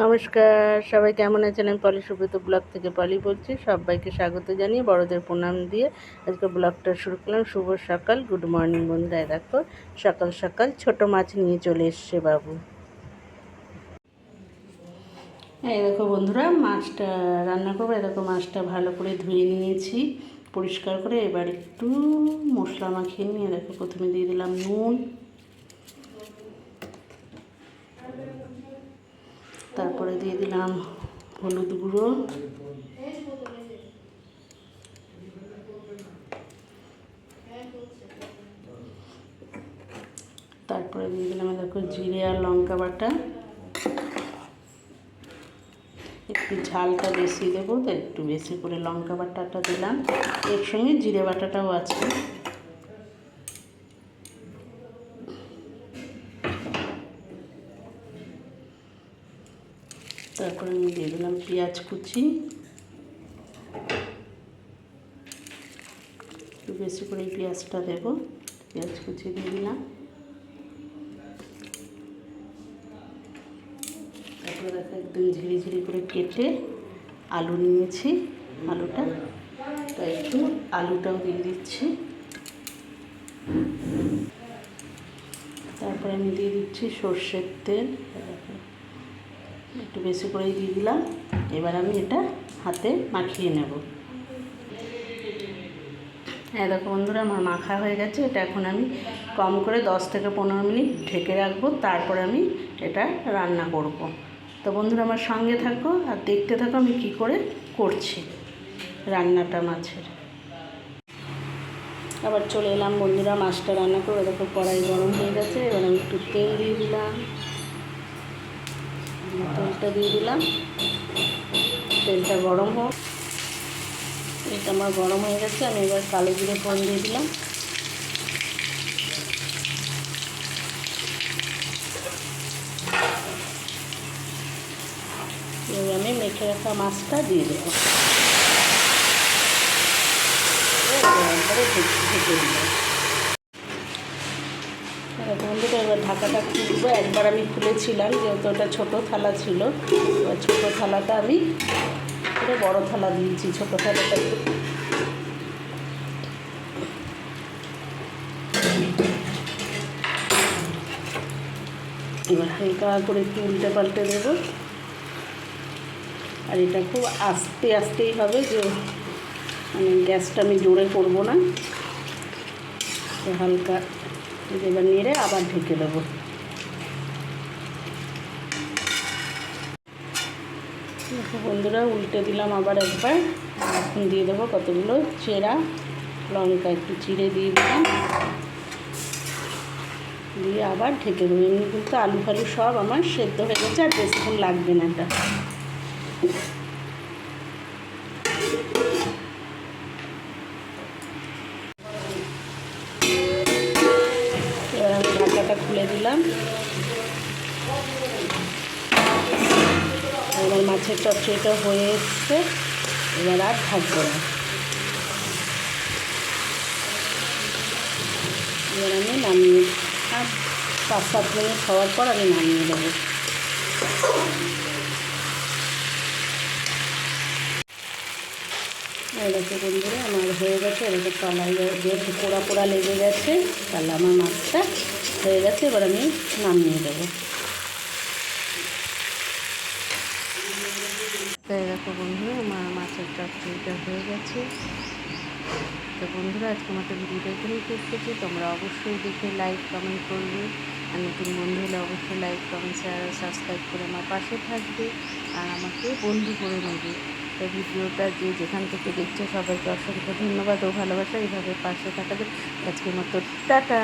নমস্কার, সবাই কেমন আছেন? আমি পলি সুব্রত ব্লগ থেকে পলি বলছি। সবাইকে স্বাগত জানিয়ে বড়দের প্রণাম দিয়ে আজকে ব্লগটা শুরু করলাম। শুভ সকাল, গুড মর্নিং বন্ধুরা। দেখো, সকাল সকাল ছোট মাছ নিয়ে চলে এসছে বাবু। এই দেখো বন্ধুরা, মাছটা রান্না করব। দেখো মাছটা ভালো করে ধুয়ে নিয়েছি, পরিষ্কার করে। এবার একটু মশলা মাখিয়ে নিয়ে দেখো, প্রথমে দিয়ে দিলাম নুন। তারপরে দিয়ে দিলাম হলুদ গুঁড়ো। তারপরে দিয়ে দিলাম দেখো জিরে আর লঙ্কা বাটা। একটু ঝালটা বেশি দেবো, তো একটু বেশি করে লঙ্কা বাটাটা দিলাম। এর সঙ্গে জিরে বাটাটাও আছে। তারপরে আমি দিয়ে দিলাম পেঁয়াজ কুচি। একটু বেশি করে পেঁয়াজটা দেবো। পেঁয়াজ কুচি দিয়ে দিলাম। তারপরে দেখো একদম ঝিরি ঝিরি করে কেটে আলু নিয়েছি, আলুটা। তাই একটু আলুটাও দিয়ে দিচ্ছি। তারপরে আমি দিয়ে দিচ্ছি সর্ষের তেল। একটু বেশি করেই দিয়ে দিলাম। এবার আমি এটা হাতে মাখিয়ে নেব। হ্যাঁ দেখো বন্ধুরা, আমার মাখা হয়ে গেছে। এটা এখন আমি কম করে দশ থেকে পনেরো মিনিট ঢেকে রাখব। তারপরে আমি এটা রান্না করব। তো বন্ধুরা, আমার সঙ্গে থাকো আর দেখতে থাকো আমি কি করে করছি রান্নাটা মাছের। আবার চলে এলাম বন্ধুরা, মাছটা রান্না করে দেখো কড়াই গরম হয়ে গেছে। এবার আমি একটু তেল দিয়ে দিলাম। তেলটা দিয়ে দিলাম। তেলটা গরম হোক। তেলটা আমার গরম হয়ে গেছে, আমি এবার কালো জিরে ফোন দিয়ে দিলাম। আমি মেখে রাখা মাছটা দিয়ে দেবো। ঢেকে দিলাম। বন্ধুটা এবার ঢাকাটা খুলবো। একবার আমি খুলেছিলাম, যেহেতু ওটা ছোটো থালা ছিল। এবার ছোটো থালাটা আমি এটা বড় থালা দিয়েছি, ছোটো থালাটা এবার হালকা করে একটু উল্টে পাল্টে দেবো। আর এটা খুব আস্তে আস্তেই হবে যে মানে গ্যাসটা আমি জোরে করব না। হালকা এবার নেড়ে আবার ঢেকে দেবো। বন্ধুরা, উল্টে দিলাম আবার একবার। এখন দিয়ে দেবো কতগুলো চেরা লঙ্কা, একটু চিড়ে দিয়ে দিলাম। দিয়ে আবার ঢেকে দেবো। এমনি কিন্তু আলু ফালু সব আমার সেদ্ধ হয়ে গেছে, আর বেশিক্ষণ লাগবে না এটা ঢাকাটা খুলে দিলাম এবার মাছের চচ্চড়িটা হয়ে এসছে। এবার আর থাকব না। এবার আমি নামিয়ে পাঁচ সাত মিনিট খাওয়ার পর আমি নামিয়ে দেবো। এরকম বন্ধুরা, আমার হয়ে গেছে। এরকম তলায় যেহেতু পোড়া পোড়া লেগে গেছে, তাহলে আমার মাছটা হয়ে গেছে। এবার আমি নামিয়ে দেবো। দেখো বন্ধুরা, আমার মাছের চচ্চড়িটা হয়ে গেছে। তো বন্ধুরা, আজকে আমাকে ভিডিওটা এখানেই করছি। তোমরা অবশ্যই দেখে লাইক কমেন্ট করবে। আর নতুন বন্ধু হলে অবশ্যই লাইক কমেন্ট শেয়ার সাবস্ক্রাইব করে আমার পাশে থাকবে। আর আমাকে বন্ধু করে নেবে। তো ভিডিওটা যে যেখান থেকে দেখছে সবাইকে অসংখ্য ধন্যবাদ ও ভালোবাসা। এইভাবে পাশে থাকাদের আজকের মতো টাটা।